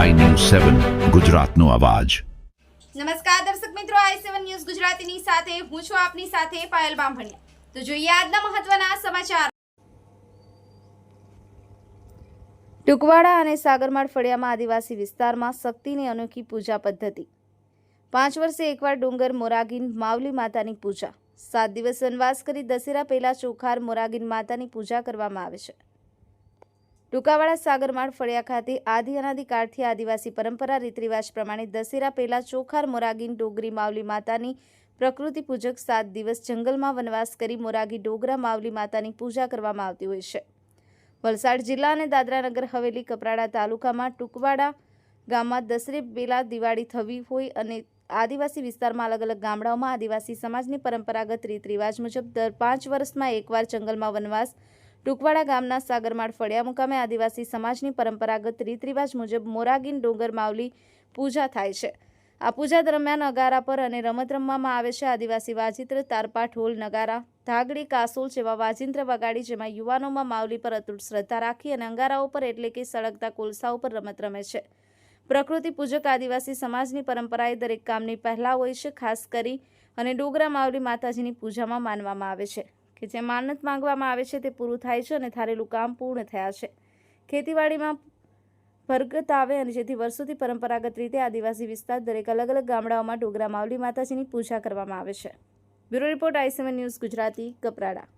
સેવન ગુજરાતનો અવાજ. નમસ્કાર દર્શક મિત્રો આઈ સેવન ન્યૂઝ ગુજરાતીની સાથે હું છું આપની સાથે પાયલ બામભણિયા. તો જોઈએ આજના મહત્વના સમાચાર. ટુકવાડા અને સાગરમાળ ફળિયામાં આદિવાસી વિસ્તારમાં શક્તિની અનોખી પૂજા પદ્ધતિ. પાંચ વર્ષે એકવાર ડુંગર મોરાગીન માવલી માતાની પૂજા. સાત દિવસ વનવાસ કરી દશેરા પહેલા ચોખાર મોરાગીન માતાની પૂજા કરવામાં આવે છે. ટૂંકાવાડા સાગરમાળ ફળિયા ખાતે આદિ અનાદિકાળથી આદિવાસી પરંપરા, રીતરિવાજ પ્રમાણે દશેરા પહેલા ચોખાર મોરાગીન ડોગરી માવલી માતાની પ્રકૃતિ પૂજક સાત દિવસ જંગલમાં વનવાસ કરી મોરાગી ડોગરા માવલી માતાની પૂજા કરવામાં આવતી હોય છે. વલસાડ જિલ્લા અને દાદરાનગર હવેલી કપરાડા તાલુકામાં ટુકવાડા ગામમાં દસરે પહેલા દિવાળી થવી હોય અને આદિવાસી વિસ્તારમાં અલગ અલગ ગામડાઓમાં આદિવાસી સમાજની પરંપરાગત રીત રિવાજ મુજબ દર પાંચ વર્ષમાં એકવાર જંગલમાં વનવાસ ટુકવાડા ગામના સાગરમાળ ફળિયા મુકામે આદિવાસી સમાજની પરંપરાગત રીત રિવાજ મુજબ મોરાગીન ડોંગર માવલી પૂજા થાય છે. આ પૂજા દરમિયાન અગારા પર અને રમત રમવામાં આવે છે આદિવાસી વાજિત્ર તારપા ઢોલ નગારા, ધાગડી, કાસોલ જેવા વાજિંત્ર વગાડી જેમાં યુવાનોમાં માવલી પર અતૂટ શ્રદ્ધા રાખી અને અંગારાઓ પર એટલે કે સળગતા કોલસા ઉપર રમત રમે છે. પ્રકૃતિ પૂજક આદિવાસી સમાજની પરંપરાએ દરેક કામની પહેલા હોય છે, ખાસ કરી અને ડોગરા માવલી માતાજીની પૂજામાં માનવામાં આવે છે. કે જે માનત માંગવામાં આવે છે તે પૂરું થાય છે અને ધારેલું કામ પૂર્ણ થયા છે. ખેતીવાડીમાં ભરગત આવે અને જેથી વર્ષોથી પરંપરાગત રીતે આદિવાસી વિસ્તાર દરેક અલગ અલગ ગામડાઓમાં ડોગરા, માવલી માતાજીની પૂજા કરવામાં આવે છે. Bureau report I news Gujarati, Kaprada.